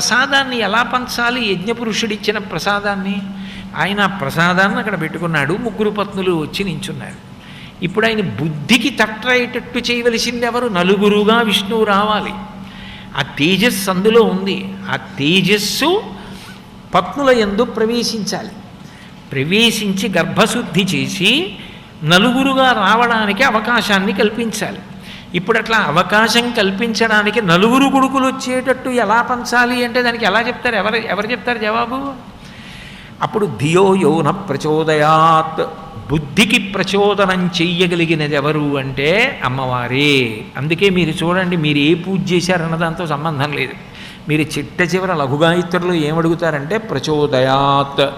ప్రసాదాన్ని ఎలా పంచాలి? యజ్ఞపురుషుడిచ్చిన ప్రసాదాన్ని? ఆయన ప్రసాదాన్ని అక్కడ పెట్టుకున్నాడు. ముగ్గురు పత్నులు వచ్చి నించున్నారు. ఇప్పుడు ఆయన బుద్ధికి తట్టయ్యేటట్టు చేయవలసింది ఎవరు? నలుగురుగా విష్ణువు రావాలి. ఆ తేజస్సు అందులో ఉంది. ఆ తేజస్సు పత్నుల ఎందు ప్రవేశించాలి. ప్రవేశించి గర్భశుద్ధి చేసి నలుగురుగా రావడానికి అవకాశాన్ని కల్పించాలి. ఇప్పుడు అట్లా అవకాశం కల్పించడానికి నలుగురు కొడుకులు వచ్చేటట్టు ఎలా పంచాలి అంటే దానికి ఎలా చెప్తారు? ఎవరు ఎవరు చెప్తారు జవాబు? అప్పుడు ధియో యోన ప్రచోదయాత్. బుద్ధికి ప్రచోదనం చెయ్యగలిగినది ఎవరు అంటే అమ్మవారే. అందుకే మీరు చూడండి మీరు ఏ పూజ చేశారన్న దాంతో సంబంధం లేదు. మీరు చిట్ట చివర లఘుగాయత్రులు ఏమడుగుతారంటే ప్రచోదయాత్.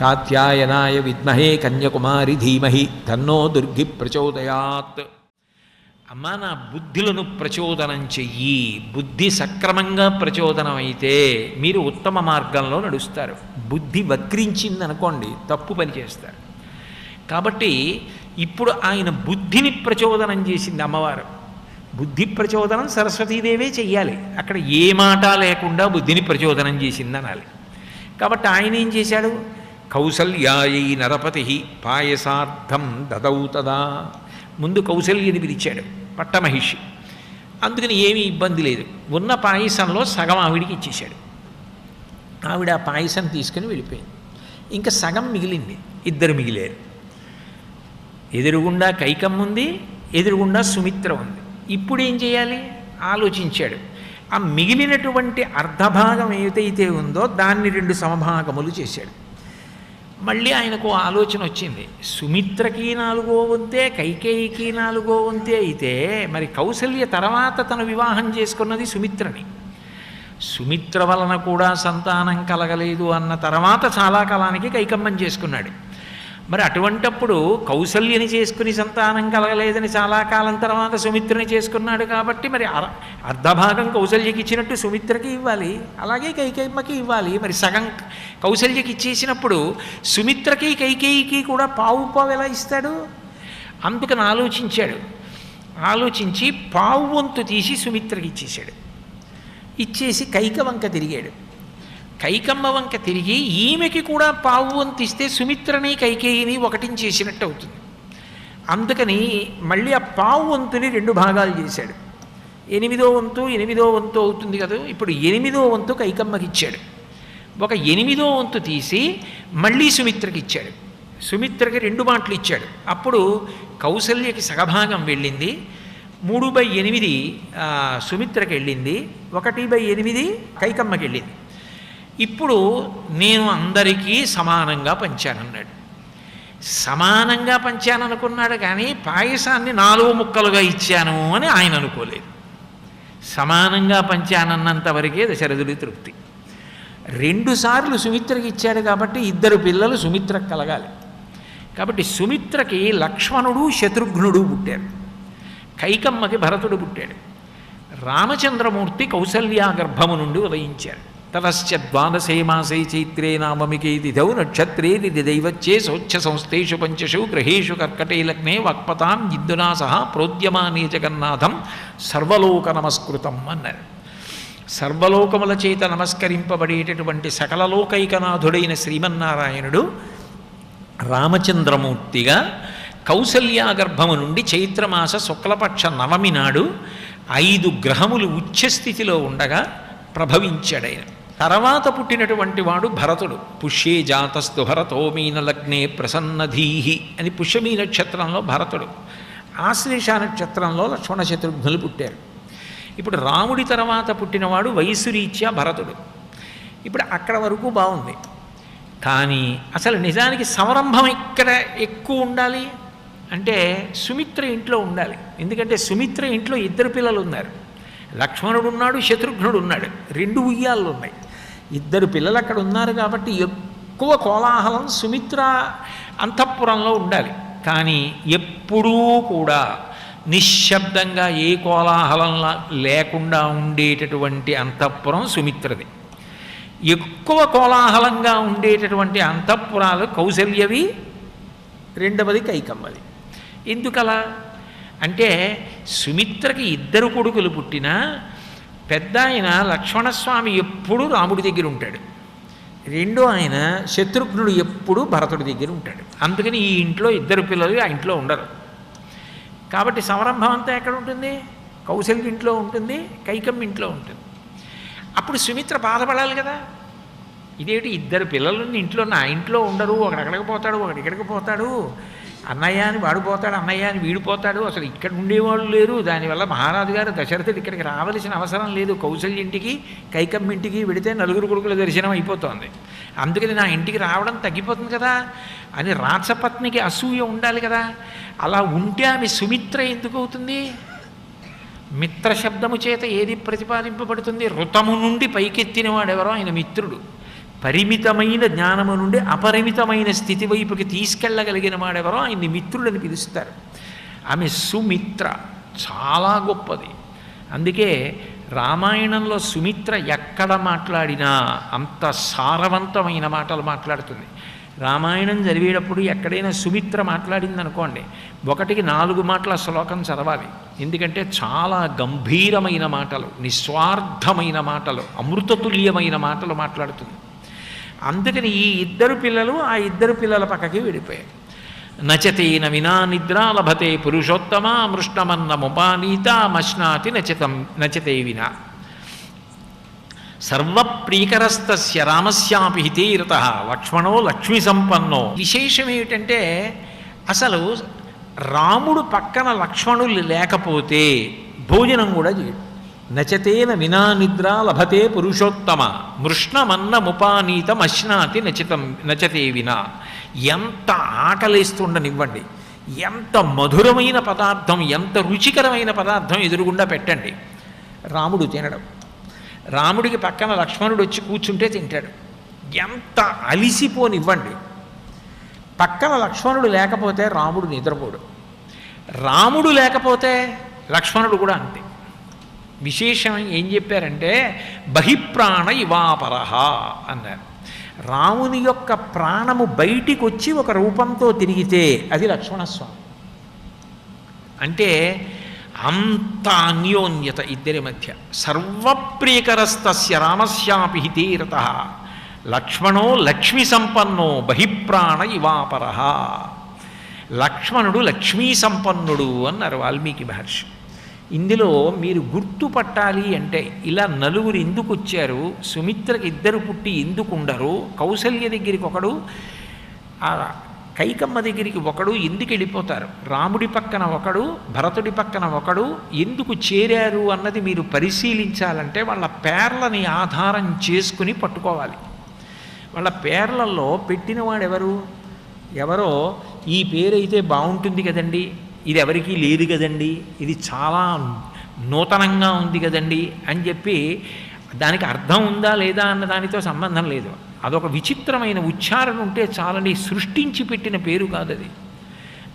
కాత్యాయనాయ విద్మహే కన్యకుమారి ధీమహి. తన్నో దుర్గి ప్రచోదయాత్. అమ్మా నా బుద్ధులను ప్రచోదనం చెయ్యి. బుద్ధి సక్రమంగా ప్రచోదనం అయితే మీరు ఉత్తమ మార్గంలో నడుస్తారు. బుద్ధి వక్రించింది అనుకోండి తప్పు పని చేస్తారు. కాబట్టి ఇప్పుడు ఆయన బుద్ధిని ప్రచోదనం చేసింది అమ్మవారు. బుద్ధి ప్రచోదనం సరస్వతీదేవే చెయ్యాలి. అక్కడ ఏ మాట లేకుండా బుద్ధిని ప్రచోదనం చేసింది అనాలి కాబట్టి ఆయన ఏం చేశాడు? కౌసల్యాయై నరపతి పాయసార్థం దదౌ తదా. ముందు కౌశల్యని పిలిచాడు. పట్టమహిషి. అందుకని ఏమీ ఇబ్బంది లేదు. ఉన్న పాయసంలో సగం ఆవిడికి ఇచ్చేశాడు. ఆవిడ ఆ పాయసం తీసుకుని వెళ్ళిపోయింది. ఇంకా సగం మిగిలింది. ఇద్దరు మిగిలేరు. ఎదురుగుండా కైకం ఉంది ఎదురుగుండా సుమిత్ర ఉంది. ఇప్పుడు ఏం చేయాలి? ఆలోచించాడు. ఆ మిగిలినటువంటి అర్ధభాగం ఏదైతే ఉందో దాన్ని రెండు సమభాగములు చేశాడు. మళ్ళీ ఆయనకు ఆలోచన వచ్చింది. సుమిత్రకి నాలుగో వంతే కైకేయికి నాలుగో వంతే అయితే మరి కౌసల్య తర్వాత తను వివాహం చేసుకున్నది సుమిత్రని. సుమిత్ర వలన కూడా సంతానం కలగలేదు అన్న తర్వాత చాలా కాలానికి కైకమ్మం చేసుకున్నాడు. మరి అటువంటప్పుడు కౌసల్యని చేసుకుని సంతానం కలగలేదని చాలా కాలం తర్వాత సుమిత్రని చేసుకున్నాడు కాబట్టి మరి అర్ధభాగం కౌసల్యకి ఇచ్చినట్టు సుమిత్రకి ఇవ్వాలి అలాగే కైకేయమ్మకి ఇవ్వాలి. మరి సగం కౌశల్యకి ఇచ్చేసినప్పుడు సుమిత్రకి కైకేయికి కూడా పావు పావు ఎలా ఇస్తాడు? అందుకని ఆలోచించాడు. ఆలోచించి పావు వంతు తీసి సుమిత్రకి ఇచ్చేశాడు. ఇచ్చేసి కైక వంక తిరిగాడు. కైకమ్మ వంక తిరిగి ఈమెకి కూడా పావు వంతు ఇస్తే సుమిత్రని కైకేయిని ఒకటించేసినట్టు అవుతుంది. అందుకని మళ్ళీ ఆ పావు వంతుని రెండు భాగాలు చేశాడు. ఎనిమిదో వంతు ఎనిమిదో వంతు అవుతుంది కదా ఇప్పుడు ఎనిమిదో వంతు కైకమ్మకి ఇచ్చాడు. ఒక ఎనిమిదో వంతు తీసి మళ్ళీ సుమిత్రకి ఇచ్చాడు. సుమిత్రకి రెండు మాటలు ఇచ్చాడు. అప్పుడు కౌసల్యకి సగభాగం వెళ్ళింది. మూడు బై ఎనిమిది సుమిత్రకి వెళ్ళింది. ఒకటి బై ఎనిమిది కైకమ్మకి వెళ్ళింది. ఇప్పుడు నేను అందరికీ సమానంగా పంచానన్నాడు. సమానంగా పంచాననుకున్నాడు కానీ పాయసాన్ని నాలుగు ముక్కలుగా ఇచ్చాను అని ఆయన అనుకోలేదు. సమానంగా పంచానన్నంత వరకే దశరథుడి తృప్తి. రెండుసార్లు సుమిత్రకి ఇచ్చాడు కాబట్టి ఇద్దరు పిల్లలు సుమిత్రకు కలగాలి. కాబట్టి సుమిత్రకి లక్ష్మణుడు శత్రుఘ్నుడు పుట్టారు. కైకమ్మకి భరతుడు పుట్టాడు. రామచంద్రమూర్తి కౌసల్యా గర్భము నుండి ఉదయించారు. తతశ్చ ద్వాదశే మాసే చైత్రే నామమికే దౌ నక్షత్రే దైవచ్చే స్వచ్ఛ సంస్థేషు పంచషు గ్రహేషు కర్కటే లగ్నే వక్పతాం జిద్దునా సహా ప్రోద్యమానే జగన్నాథం సర్వలోక నమస్కృతం అన్నారు. సర్వలోకముల చేత నమస్కరింపబడేటటువంటి సకలలోకైకనాథుడైన శ్రీమన్నారాయణుడు రామచంద్రమూర్తిగా కౌసల్యాగర్భము నుండి చైత్రమాస శుక్లపక్ష నవమి నాడు ఐదు గ్రహములు ఉచ్చస్థితిలో ఉండగా ప్రభవించాడైన తర్వాత పుట్టినటువంటి వాడు భరతుడు. పుష్యే జాతస్తు భరతో మీన లగ్నే ప్రసన్నధీహి అని పుష్యమీ నక్షత్రంలో భరతుడు. ఆశ్లేష నక్షత్రంలో లక్ష్మణ శత్రుఘ్నులు పుట్టారు. ఇప్పుడు రాముడి తర్వాత పుట్టినవాడు వయసురీత్యా భరతుడు. ఇప్పుడు అక్కడ వరకు బాగుంది. కానీ అసలు నిజానికి సంరంభం ఇక్కడ ఎక్కువ ఉండాలి? అంటే సుమిత్ర ఇంట్లో ఉండాలి. ఎందుకంటే సుమిత్ర ఇంట్లో ఇద్దరు పిల్లలు ఉన్నారు. లక్ష్మణుడు ఉన్నాడు శత్రుఘ్నుడు ఉన్నాడు. రెండు ఉయ్యాళ్ళు ఉన్నాయి. ఇద్దరు పిల్లలు అక్కడ ఉన్నారు కాబట్టి ఎక్కువ కోలాహలం సుమిత్ర అంతఃపురంలో ఉండాలి. కానీ ఎప్పుడూ కూడా నిశ్శబ్దంగా ఏ కోలాహలం లేకుండా ఉండేటటువంటి అంతఃపురం సుమిత్రది. ఎక్కువ కోలాహలంగా ఉండేటటువంటి అంతఃపురాలు కౌశల్యవి రెండవది కైకమ్మది. ఎందుకలా? అంటే సుమిత్రకి ఇద్దరు కొడుకులు పుట్టినా పెద్ద ఆయన లక్ష్మణస్వామి ఎప్పుడూ రాముడి దగ్గర ఉంటాడు. రెండో ఆయన శత్రుఘ్నుడు ఎప్పుడూ భరతుడి దగ్గర ఉంటాడు. అందుకని ఈ ఇంట్లో ఇద్దరు పిల్లలు ఆ ఇంట్లో ఉండరు. కాబట్టి సంరంభం అంతా ఎక్కడ ఉంటుంది? కౌశల్య ఇంట్లో ఉంటుంది కైకమ్మ ఇంట్లో ఉంటుంది. అప్పుడు సుమిత్ర బాధపడాలి కదా. ఇదేమిటి ఇద్దరు పిల్లలు ఇంట్లో నా ఇంట్లో ఉండరు ఒకడెక్కడికి పోతాడు ఒకడు ఇక్కడికి పోతాడు. అన్నయ్య అని వాడు పోతాడు అన్నయ్య అని వీడు పోతాడు అసలు ఇక్కడ ఉండేవాళ్ళు లేరు. దానివల్ల మహారాజు గారు దశరథుడు ఇక్కడికి రావలసిన అవసరం లేదు. కౌశల్య ఇంటికి కైకమ్మ ఇంటికి వెడితే నలుగురు కొడుకుల దర్శనం అయిపోతుంది. అందుకని నా ఇంటికి రావడం తగ్గిపోతుంది కదా అని రాచపత్నికి అసూయ ఉండాలి కదా. అలా ఉంటే ఆమె సుమిత్ర ఎందుకు అవుతుంది? మిత్ర శబ్దము చేత ఏది ప్రతిపాదింపబడుతుంది? ఋతము నుండి పైకెత్తినవాడెవరో ఆయన మిత్రుడు. పరిమితమైన జ్ఞానము నుండి అపరిమితమైన స్థితి వైపుకి తీసుకెళ్ళగలిగిన వాడెవరో ఆయన్ని మిత్రుడని పిలుస్తారు. ఆమె సుమిత్ర చాలా గొప్పది. అందుకే రామాయణంలో సుమిత్ర ఎక్కడ మాట్లాడినా అంత సారవంతమైన మాటలు మాట్లాడుతుంది. రామాయణం చదివేటప్పుడు ఎక్కడైనా సుమిత్ర మాట్లాడింది అనుకోండి ఒకటికి నాలుగు మాటల శ్లోకం చదవాలి. ఎందుకంటే చాలా గంభీరమైన మాటలు నిస్వార్థమైన మాటలు అమృతతుల్యమైన మాటలు మాట్లాడుతుంది. అందుకని ఈ ఇద్దరు పిల్లలు ఆ ఇద్దరు పిల్లల పక్కకి విడిపోయారు. నచతేన వినా నిద్రా లభతే పురుషోత్తమ మృష్ణమన్నముపానీత మశ్నాతి నచతం నచతే వినా. సర్వప్రీకరస్తస్య రామస్యాపి హితీరత లక్ష్మణో లక్ష్మీ సంపన్నో. విశేషం ఏమిటంటే అసలు రాముడు పక్కన లక్ష్మణులు లేకపోతే భోజనం కూడా చేయడు. నచతేన వినా నిద్ర లభతే పురుషోత్తమ. మృష్ణమన్నముపానీతం అశ్నాతి నచితం నచతే వినా. ఎంత ఆకలిస్తుండనివ్వండి. ఎంత మధురమైన పదార్థం ఎంత రుచికరమైన పదార్థం ఎదురుగుండా పెట్టండి. రాముడు తినడం. రాముడికి పక్కన లక్ష్మణుడు వచ్చి కూర్చుంటే తింటాడు. ఎంత అలిసిపోనివ్వండి. పక్కన లక్ష్మణుడు లేకపోతే రాముడు నిద్రపోడు. రాముడు లేకపోతే లక్ష్మణుడు కూడా అంతే. విశేషం ఏం చెప్పారంటే బహిప్రాణ ఇవాపరహ అన్నారు. రాముని యొక్క ప్రాణము బయటికి వచ్చి ఒక రూపంతో తిరిగితే అది లక్ష్మణస్వామి. అంటే అంత అన్యోన్యత ఇద్దరి మధ్య. సర్వప్రియకరస్తస్య రామస్యాపి హితీరత. లక్ష్మణో లక్ష్మీ సంపన్నో బహిప్రాణ ఇవాపర లక్ష్మణుడు లక్ష్మీ సంపన్నుడు అన్నారు వాల్మీకి మహర్షి. ఇందులో మీరు గుర్తుపట్టాలి అంటే ఇలా నలుగురు ఎందుకు వచ్చారు? సుమిత్రకి ఇద్దరు పుట్టి ఎందుకు ఉండరు? కౌసల్య దగ్గరికి ఒకడు ఆ కైకమ్మ దగ్గరికి ఒకడు ఎందుకు వెళ్ళిపోతారు? రాముడి పక్కన ఒకడు భరతుడి పక్కన ఒకడు ఎందుకు చేరారు అన్నది మీరు పరిశీలించాలంటే వాళ్ళ పేర్లని ఆధారం చేసుకుని పట్టుకోవాలి. వాళ్ళ పేర్లలో పెట్టినవాడెవరు? ఎవరో? ఈ పేరైతే బాగుంటుంది కదండి. ఇది ఎవరికీ లేదు కదండి. ఇది చాలా నూతనంగా ఉంది కదండి అని చెప్పి దానికి అర్థం ఉందా లేదా అన్న దానితో సంబంధం లేదు. అదొక విచిత్రమైన ఉచ్చారణ ఉంటే చాలని సృష్టించి పెట్టిన పేరు కాదు అది.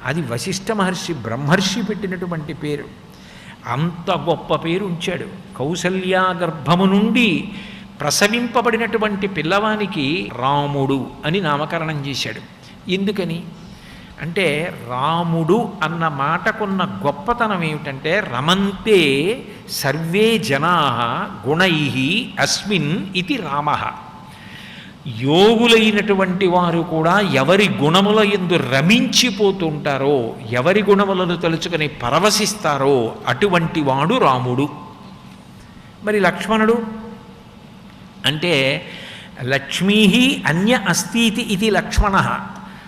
అది వశిష్ఠ మహర్షి బ్రహ్మర్షి పెట్టినటువంటి పేరు. అంత గొప్ప పేరు ఉంచాడు. కౌసల్యా గర్భము నుండి ప్రసవింపబడినటువంటి పిల్లవానికి రాముడు అని నామకరణం చేశాడు. ఎందుకని? అంటే రాముడు అన్న మాటకున్న గొప్పతనం ఏమిటంటే రమంతే సర్వే జనా గుణై అస్మిన్ ఇది రామ. యోగులైనటువంటి వారు కూడా ఎవరి గుణముల ఎందు రమించిపోతుంటారో ఎవరి గుణములను తలుచుకొని పరవశిస్తారో అటువంటి వాడు రాముడు. మరి లక్ష్మణుడు? అంటే లక్ష్మీ అన్య అస్తీతి ఇది లక్ష్మణ.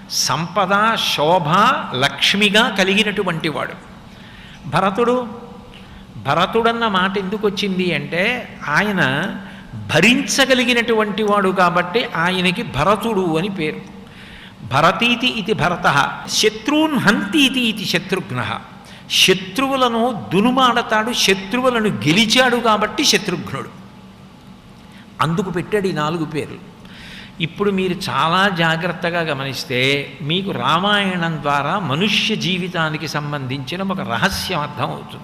సంపద శోభ లక్ష్మిగా కలిగినటువంటి వాడు. భరతుడు భరతుడన్న మాట ఎందుకు వచ్చింది అంటే ఆయన భరించగలిగినటువంటి వాడు కాబట్టి ఆయనకి భరతుడు అని పేరు. భరతీతి ఇది భరత శత్రువున్ హంతీతి ఇది శత్రుఘ్న. శత్రువులను దునుమాడతాడు శత్రువులను గెలిచాడు కాబట్టి శత్రుఘ్నుడు. అందుకు పెట్టాడు ఈ నాలుగు పేర్లు. ఇప్పుడు మీరు చాలా జాగ్రత్తగా గమనిస్తే మీకు రామాయణం ద్వారా మనుష్య జీవితానికి సంబంధించిన ఒక రహస్యం అర్థమవుతుంది.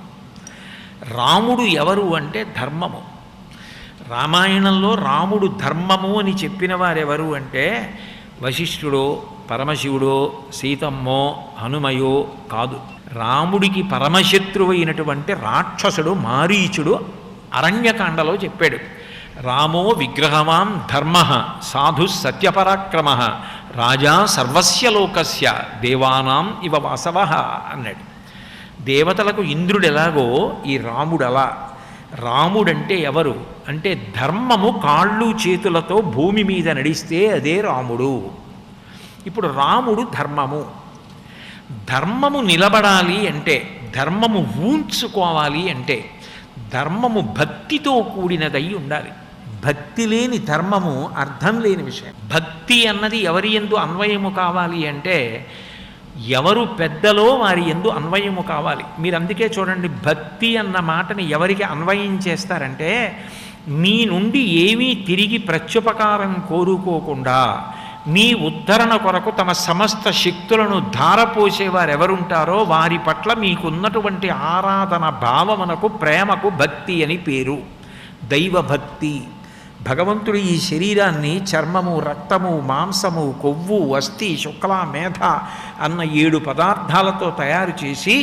రాముడు ఎవరు అంటే ధర్మము. రామాయణంలో రాముడు ధర్మము అని చెప్పిన వారెవరు అంటే వశిష్ఠుడో పరమశివుడో సీతమ్మో హనుమయో కాదు. రాముడికి పరమశత్రువైనటువంటి రాక్షసుడు మారీచుడు అరణ్యకాండలో చెప్పాడు. రామో విగ్రహమాం ధర్మ సాధు సత్యపరాక్రమ రాజా సర్వస్య లోకస్య దేవానాం ఇవ వాసవ అన్నాడు. దేవతలకు ఇంద్రుడు ఎలాగో ఈ రాముడు అలా రాముడంటే ఎవరు? అంటే ధర్మము కాళ్ళు చేతులతో భూమి మీద నడిస్తే అదే రాముడు. ఇప్పుడు రాముడు ధర్మము. ధర్మము నిలబడాలి అంటే ధర్మము ఊంచుకోవాలి అంటే ధర్మము భక్తితో కూడినదై ఉండాలి. భక్తి లేని ధర్మము అర్థం లేని విషయం. భక్తి అన్నది ఎవరి ఎందు అన్వయము కావాలి అంటే ఎవరు పెద్దలో వారి ఎందు అన్వయము కావాలి. మీరు అందుకే చూడండి భక్తి అన్న మాటని ఎవరికి అన్వయం చేస్తారంటే మీ నుండి ఏమీ తిరిగి ప్రత్యుపకారం కోరుకోకుండా మీ ఉద్ధరణ కొరకు తమ సమస్త శక్తులను ధారపోసేవారు ఎవరుంటారో వారి పట్ల మీకున్నటువంటి ఆరాధన భావమునకు ప్రేమకు భక్తి అని పేరు. దైవభక్తి. భగవంతుడు ఈ శరీరాన్ని చర్మము రక్తము మాంసము కొవ్వు అస్థి శుక్ల మేధ అన్న ఏడు పదార్థాలతో తయారు చేసి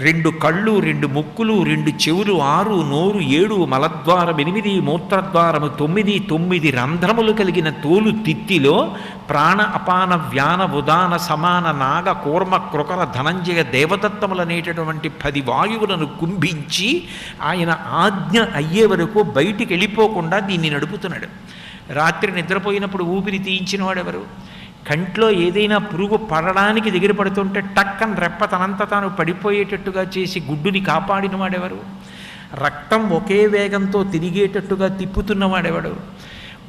రెండు కళ్ళు రెండు ముక్కులు రెండు చెవులు ఆరు నోరు ఏడు మలద్వారం ఎనిమిది మూత్రద్వారము తొమ్మిది తొమ్మిది రంధ్రములు కలిగిన తోలు తిత్తిలో ప్రాణ అపాన వ్యాన ఉదాన సమాన నాగ కూర్మ కృకర ధనంజయ దేవదత్తములనేటటువంటి పది వాయువులను కుంభించి ఆయన ఆజ్ఞ అయ్యే వరకు బయటికి వెళ్ళిపోకుండా దీన్ని నడుపుతున్నాడు. రాత్రి నిద్రపోయినప్పుడు ఊపిరి తీయించిన వాడెవరు? కంట్లో ఏదైనా పురుగు పడడానికి దగ్గర పడుతుంటే టక్కన్ రెప్ప తనంత తాను పడిపోయేటట్టుగా చేసి గుడ్డుని కాపాడిన వాడెవరు రక్తం ఒకే వేగంతో తిరిగేటట్టుగా తిప్పుతున్నవాడెవడు?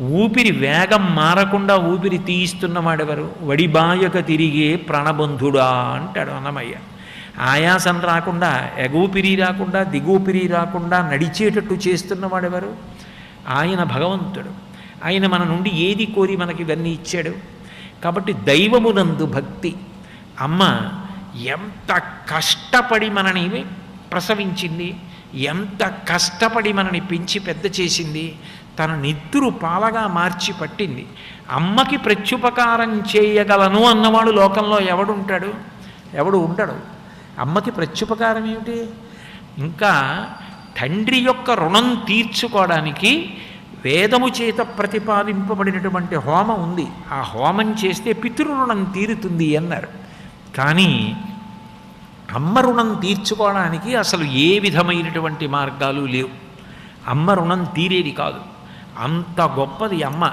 ఊపిరి వేగం మారకుండా ఊపిరి తీయిస్తున్నవాడెవరు? వడిబాయక తిరిగే ప్రాణబంధుడా అంటాడు అన్నమయ్య. ఆయాసం రాకుండా ఎగూపిరి రాకుండా దిగూపిరి రాకుండా నడిచేటట్టు చేస్తున్నవాడెవరు? ఆయన భగవంతుడు. ఆయన మన నుండి ఏది కోరి మనకి ఇవన్నీ ఇచ్చాడు. కాబట్టి దైవమునందు భక్తి. అమ్మ ఎంత కష్టపడి మనని ప్రసవించింది ఎంత కష్టపడి మనని పెంచి పెద్ద చేసింది తన నిద్దురు పాలగా మార్చి పట్టింది. అమ్మకి ప్రత్యుపకారం చేయగలను అన్నవాడు లోకంలో ఎవడుంటాడు? ఎవడు ఉండడు. అమ్మకి ప్రత్యుపకారం ఏమిటి? ఇంకా తండ్రి యొక్క రుణం తీర్చుకోవడానికి వేదము చేత ప్రతిపాదింపబడినటువంటి హోమం ఉంది. ఆ హోమం చేస్తే పితృరుణం తీరుతుంది అన్నారు. కానీ అమ్మ రుణం తీర్చుకోవడానికి అసలు ఏ విధమైనటువంటి మార్గాలు లేవు. అమ్మ రుణం తీరేది కాదు. అంత గొప్పది అమ్మ.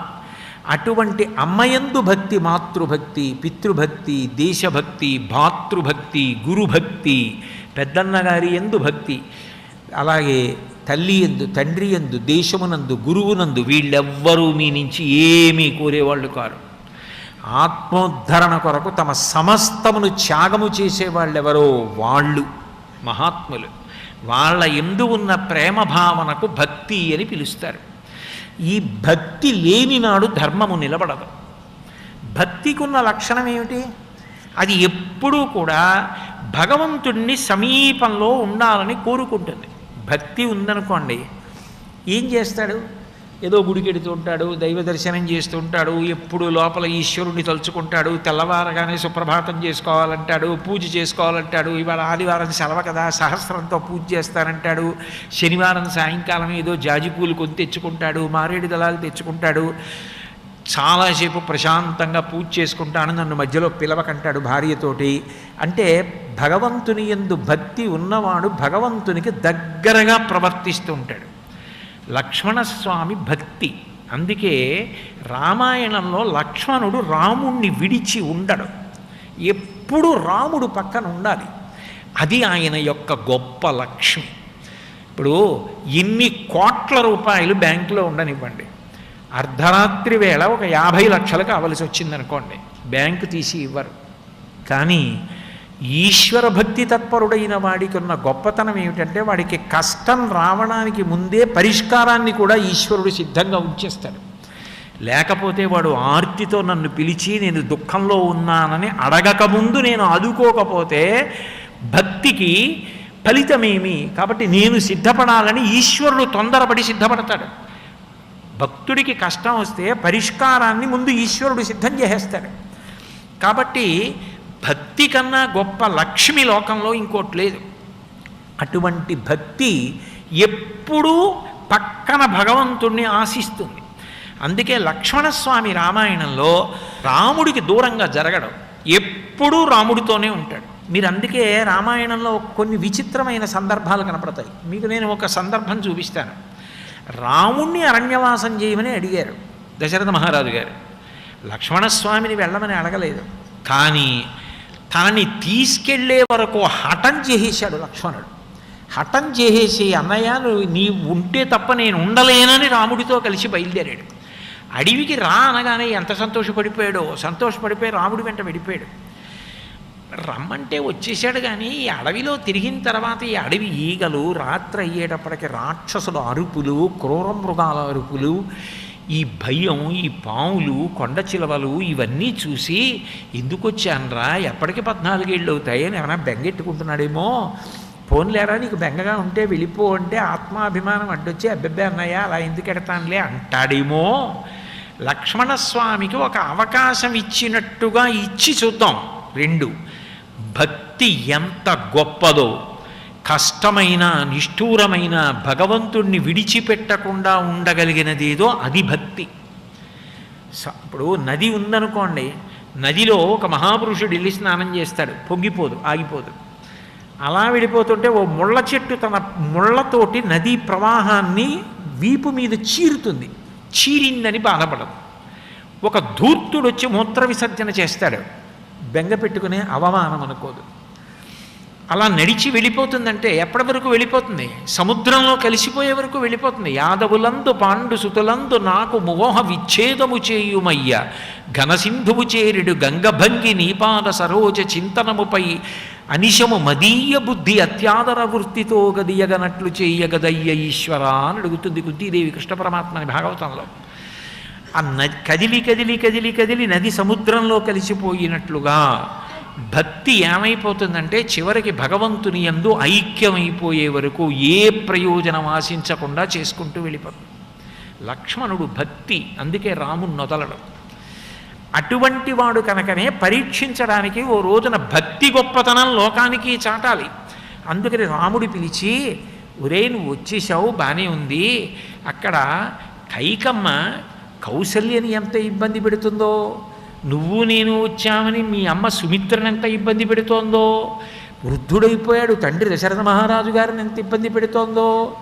అటువంటి అమ్మయందు భక్తి మాతృభక్తి పితృభక్తి దేశభక్తి భాతృభక్తి గురుభక్తి పెద్దన్నగారి ఎందు భక్తి అలాగే తల్లి ఎందు తండ్రి ఎందు దేశమునందు గురువునందు వీళ్ళెవ్వరూ మీ నుంచి ఏమీ కోరేవాళ్ళు కారు. ఆత్మోద్ధరణ కొరకు తమ సమస్తమును త్యాగము చేసేవాళ్ళెవరో వాళ్ళు మహాత్ములు. వాళ్ళ ఎందు ఉన్న ప్రేమ భావనకు భక్తి అని పిలుస్తారు. ఈ భక్తి లేని నాడు ధర్మము నిలబడదు. భక్తికున్న లక్షణం ఏమిటి? అది ఎప్పుడూ కూడా భగవంతుణ్ణి సమీపంలో ఉండాలని కోరుకుంటుంది. భక్తి ఉందనుకోండి ఏం చేస్తాడు? ఏదో గుడికెడుతూ ఉంటాడు దైవ దర్శనం చేస్తూ ఉంటాడు ఎప్పుడు లోపల ఈశ్వరుణ్ణి తలుచుకుంటాడు తెల్లవారగానే సుప్రభాతం చేసుకోవాలంటాడు పూజ చేసుకోవాలంటాడు ఇవాళ ఆదివారం సెలవు కదా సహస్రంతో పూజ చేస్తానంటాడు శనివారం సాయంకాలం ఏదో జాజిపూలు కొని తెచ్చుకుంటాడు మారేడు దళాలు తెచ్చుకుంటాడు చాలాసేపు ప్రశాంతంగా పూజ చేసుకుంటాను నన్ను మధ్యలో పిలవకంటాడు భార్యతోటి. అంటే భగవంతుని ఎందు భక్తి ఉన్నవాడు భగవంతునికి దగ్గరగా ప్రవర్తిస్తూ ఉంటాడు. లక్ష్మణస్వామి భక్తి. అందుకే రామాయణంలో లక్ష్మణుడు రాముణ్ణి విడిచి ఉండడు. ఎప్పుడు రాముడు పక్కన ఉండాలి. అది ఆయన యొక్క గొప్ప లక్ష్మి. ఇప్పుడు ఇన్ని కోట్ల రూపాయలు బ్యాంకులో ఉండనివ్వండి. అర్ధరాత్రి వేళ ఒక యాభై లక్షలు కావలసి వచ్చిందనుకోండి. బ్యాంకు తీసి ఇవ్వరు. కానీ ఈశ్వర భక్తి తత్పరుడైన వాడికి ఉన్న గొప్పతనం ఏమిటంటే వాడికి కష్టం రావడానికి ముందే పరిష్కారాన్ని కూడా ఈశ్వరుడు సిద్ధంగా ఉంచేస్తాడు. లేకపోతే వాడు ఆర్తితో నన్ను పిలిచి నేను దుఃఖంలో ఉన్నానని అడగకముందు నేను ఆదుకోకపోతే భక్తికి ఫలితమేమి? కాబట్టి నేను సిద్ధపడాలని ఈశ్వరుడు తొందరపడి సిద్ధపడతాడు. భక్తుడికి కష్టం వస్తే పరిష్కారాన్ని ముందు ఈశ్వరుడు సిద్ధం చేసేస్తాడు. కాబట్టి భక్తి కన్నా గొప్ప లక్ష్మి లోకంలో ఇంకోటి లేదు. అటువంటి భక్తి ఎప్పుడూ పక్కన భగవంతుణ్ణి ఆశిస్తుంది. అందుకే లక్ష్మణస్వామి రామాయణంలో రాముడికి దూరంగా జరగడం ఎప్పుడూ రాముడితోనే ఉంటాడు. మీరు అందుకే రామాయణంలో కొన్ని విచిత్రమైన సందర్భాలు కనపడతాయి. మీకు నేను ఒక సందర్భం చూపిస్తాను. రాముణ్ణి అరణ్యవాసం చేయమని అడిగారు. దశరథ మహారాజు గారు లక్ష్మణస్వామిని వెళ్ళమని అడగలేదు. కానీ తనని తీసుకెళ్ళే వరకు హఠం చేసేశాడు లక్ష్మణుడు. హఠం చేసేసి అన్నయ్య నీ ఉంటే తప్ప నేను ఉండలేనని రాముడితో కలిసి బయలుదేరాడు. అడవికి రా అనగానే ఎంత సంతోషపడిపోయాడో సంతోషపడిపోయి రాముడి వెంట వెళ్ళిపోయాడు రమ్మంటే వచ్చేసాడు కానీ ఈ అడవిలో తిరిగిన తర్వాత ఈ అడవి ఈగలు రాత్రి అయ్యేటప్పటికి రాక్షసుల అరుపులు క్రూర మృగాల అరుపులు ఈ భయం ఈ పాములు కొండ చిలవలు ఇవన్నీ చూసి ఎందుకు వచ్చానరా ఎప్పటికి పద్నాలుగేళ్ళు అవుతాయి అని ఏమైనా బెంగెట్టుకుంటున్నాడేమో. పోన్లేరా నీకు బెంగగా ఉంటే వెళ్ళిపో అంటే ఆత్మాభిమానం అడ్డొచ్చి అబ్బెబ్బే అన్నయ్య అలా ఎందుకు ఎడతానులే అంటాడేమో. లక్ష్మణస్వామికి ఒక అవకాశం ఇచ్చినట్టుగా ఇచ్చి చూద్దాం. రెండు. భక్తి ఎంత గొప్పదో. కష్టమైన నిష్ఠూరమైన భగవంతుణ్ణి విడిచిపెట్టకుండా ఉండగలిగినదేదో అది భక్తి. ఇప్పుడు నది ఉందనుకోండి నదిలో ఒక మహాపురుషుడు వెళ్ళి స్నానం చేస్తాడు పొంగిపోదు ఆగిపోదు. అలా విడిపోతుంటే ఓ ముళ్ళ చెట్టు తన ముళ్ళతోటి నదీ ప్రవాహాన్ని వీపు మీద చీరుతుంది చీరిందని బాధపడదు. ఒక ధూర్తుడు వచ్చి మూత్ర విసర్జన చేస్తాడు. బెంగ పెట్టుకునే అవమానం అనుకోదు. అలా నడిచి వెళ్ళిపోతుందంటే ఎప్పటి వరకు వెళ్ళిపోతుంది? సముద్రంలో కలిసిపోయే వరకు వెళ్ళిపోతుంది. యాదవులందు పాండు సుతులందు నాకు మోహ విచ్ఛేదము చేయుమయ్య. ఘనసింధువు చేరుడు గంగభంగి నీపాద సరోజ చింతనముపై అనిశము మదీయ బుద్ధి అత్యాదర వృత్తితో గదియగనట్లు చేయగదయ్య ఈశ్వర అని అడుగుతుంది కుంతీదేవి కృష్ణ పరమాత్మని భాగవతంలో. ఆ నది కదిలి కదిలి కదిలి కదిలి నది సముద్రంలో కలిసిపోయినట్లుగా భక్తి ఏమైపోతుందంటే చివరికి భగవంతుని యందు ఐక్యమైపోయే వరకు ఏ ప్రయోజనం ఆశించకుండా చేసుకుంటూ వెళ్ళిపోతుంది లక్ష్మణుడు భక్తి అందుకే రాముని నొదలడం. అటువంటి వాడు కనుకనే పరీక్షించడానికి ఓ రోజున భక్తి గొప్పతనం లోకానికి చాటాలి. అందుకని రాముడు పిలిచి ఒరే నువ్వు వచ్చేసావు బాగానే ఉంది. అక్కడ కైకమ్మ కౌసల్యని ఎంత ఇబ్బంది పెడుతుందో నువ్వు నేను వచ్చామని మీ అమ్మ సుమిత్రను ఎంత ఇబ్బంది పెడుతోందో వృద్ధుడైపోయాడు తండ్రి దశరథ మహారాజు గారిని ఎంత ఇబ్బంది పెడుతోందో.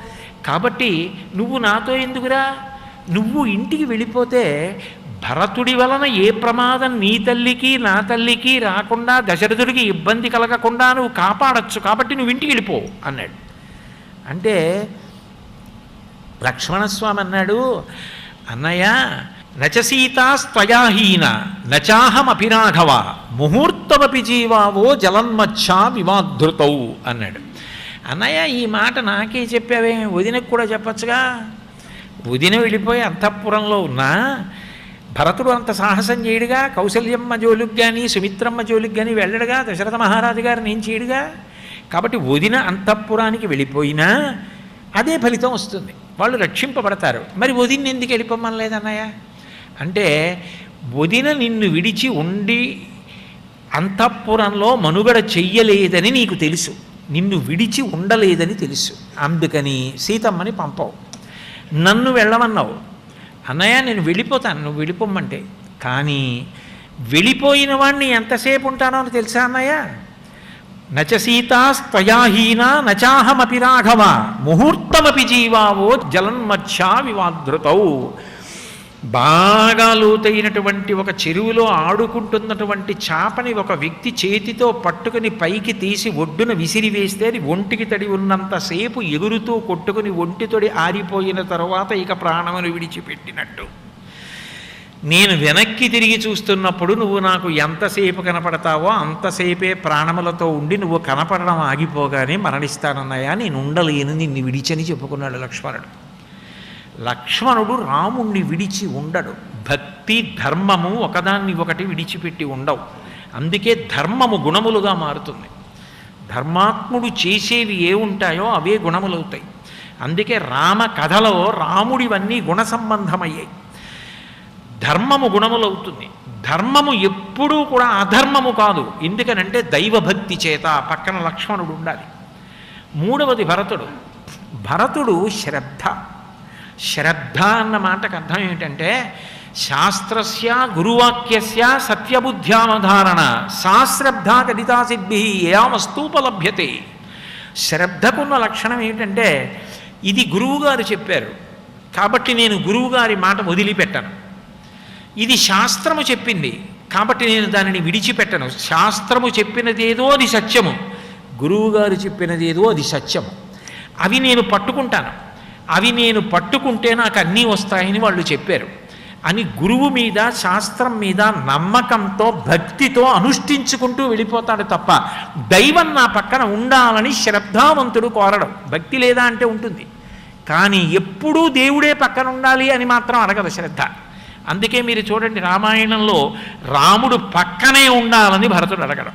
కాబట్టి నువ్వు నాతో ఎందుకురా? నువ్వు ఇంటికి వెళ్ళిపోతే భరతుడి వలన ఏ ప్రమాదం నీ తల్లికి నా తల్లికి రాకుండా దశరథుడికి ఇబ్బంది కలగకుండా నువ్వు కాపాడచ్చు. కాబట్టి నువ్వు ఇంటికి వెళ్ళిపో అన్నాడు. అంటే లక్ష్మణస్వామి అన్నాడు అన్నయ్య నచసీతాస్త్వయాహీన నచాహమభిరాఘవ ముహూర్తమపి జీవావో జలన్మచ్చా వివాధృతౌ అన్నాడు. అన్నయ్య ఈ మాట నాకే చెప్పావే వదినకు కూడా చెప్పచ్చుగా. వదిన వెళ్ళిపోయి అంతఃపురంలో ఉన్నా భరతుడు అంత సాహసం చేయడుగా కౌసల్యమ్మ జోలికి కానీ సుమిత్రమ్మ జోలికి కానీ వెళ్ళడుగా దశరథ మహారాజు గారిని ఏం చేయడుగా? కాబట్టి వదిన అంతఃపురానికి వెళ్ళిపోయినా అదే ఫలితం వస్తుంది. వాళ్ళు రక్షింపబడతారు. మరి వదిన ఎందుకు వెళ్ళిపోమనలేదన్నయ్య? అంటే వదిన నిన్ను విడిచి ఉండి అంతఃపురంలో మనుగడ చెయ్యలేదని నీకు తెలుసు. నిన్ను విడిచి ఉండలేదని తెలుసు. అందుకని సీతమ్మని పంపవు. నన్ను వెళ్ళమన్నావు. అన్నయ్య నేను వెళ్ళిపోతాను. నువ్వు వెళ్ళిపోమ్మంటే. కానీ వెళ్ళిపోయిన వాడిని ఎంతసేపు ఉంటానో అని తెలుసా అన్నయ్య? నచ సీతాస్త్వయాహీనా నచాహమపి రాఘవ. ముహూర్తమపి జీవావో జలన్మచ్చా వివాధృతౌ బాగా లోతైనటువంటి ఒక చెరువులో ఆడుకుంటున్నటువంటి చాపని ఒక వ్యక్తి చేతితో పట్టుకుని పైకి తీసి ఒడ్డున విసిరివేస్తే అది ఒంటికి తడి ఉన్నంతసేపు ఎగురుతూ కొట్టుకుని ఒంటితోడి ఆరిపోయిన తరువాత ఇక ప్రాణమును విడిచిపెట్టినట్టు. నేను వెనక్కి తిరిగి చూస్తున్నప్పుడు నువ్వు నాకు ఎంతసేపు కనపడతావో అంతసేపే ప్రాణములతో ఉండి నువ్వు కనపడడం ఆగిపోగానే మరణిస్తానన్నాయా? నేను ఉండలేను నిన్ను విడిచని చెప్పుకున్నాడు లక్ష్మణుడు. లక్ష్మణుడు రాముణ్ణి విడిచి ఉండడు. భక్తి ధర్మము ఒకదాన్ని ఒకటి విడిచిపెట్టి ఉండవు. అందుకే ధర్మము గుణములుగా మారుతుంది. ధర్మాత్ముడు చేసేవి ఏ ఉంటాయో అవే గుణములవుతాయి. అందుకే రామ కథలో రాముడివన్నీ గుణ సంబంధమయ్యాయి. ధర్మము గుణములవుతుంది. ధర్మము ఎప్పుడూ కూడా అధర్మము కాదు. ఎందుకనంటే దైవభక్తి చేత పక్కన లక్ష్మణుడు ఉండాలి. మూడవది భరతుడు. భరతుడు శ్రద్ధ. శ్రద్ధ అన్న మాటకు అర్థం ఏమిటంటే శాస్త్రస్య గురువాక్యస్య సత్యబుద్ధ్యావధారణ సాశ్రద్ధ కదితా సిద్ధి ఏమస్తూపలభ్యతే శ్రద్ధకున్న లక్షణం ఏమిటంటే ఇది గురువుగారు చెప్పారు. కాబట్టి నేను గురువుగారి మాట వదిలిపెట్టను. ఇది శాస్త్రము చెప్పింది. కాబట్టి నేను దానిని విడిచిపెట్టను. శాస్త్రము చెప్పినదేదో అది సత్యము. గురువుగారు చెప్పినదేదో అది సత్యము. అవి నేను పట్టుకుంటాను. అవి నేను పట్టుకుంటే నాకు అన్నీ వస్తాయని వాళ్ళు చెప్పారు. అని గురువు మీద శాస్త్రం మీద నమ్మకంతో భక్తితో అనుష్ఠించుకుంటూ వెళ్ళిపోతాడు తప్ప దైవం నా పక్కన ఉండాలని శ్రద్ధావంతుడు కోరడం. భక్తి లేదా అంటే ఉంటుంది. కానీ ఎప్పుడూ దేవుడే పక్కన ఉండాలి అని మాత్రం అడగదు శ్రద్ధ. అందుకే మీరు చూడండి రామాయణంలో రాముడు పక్కనే ఉండాలని భరతుడు అడగడం.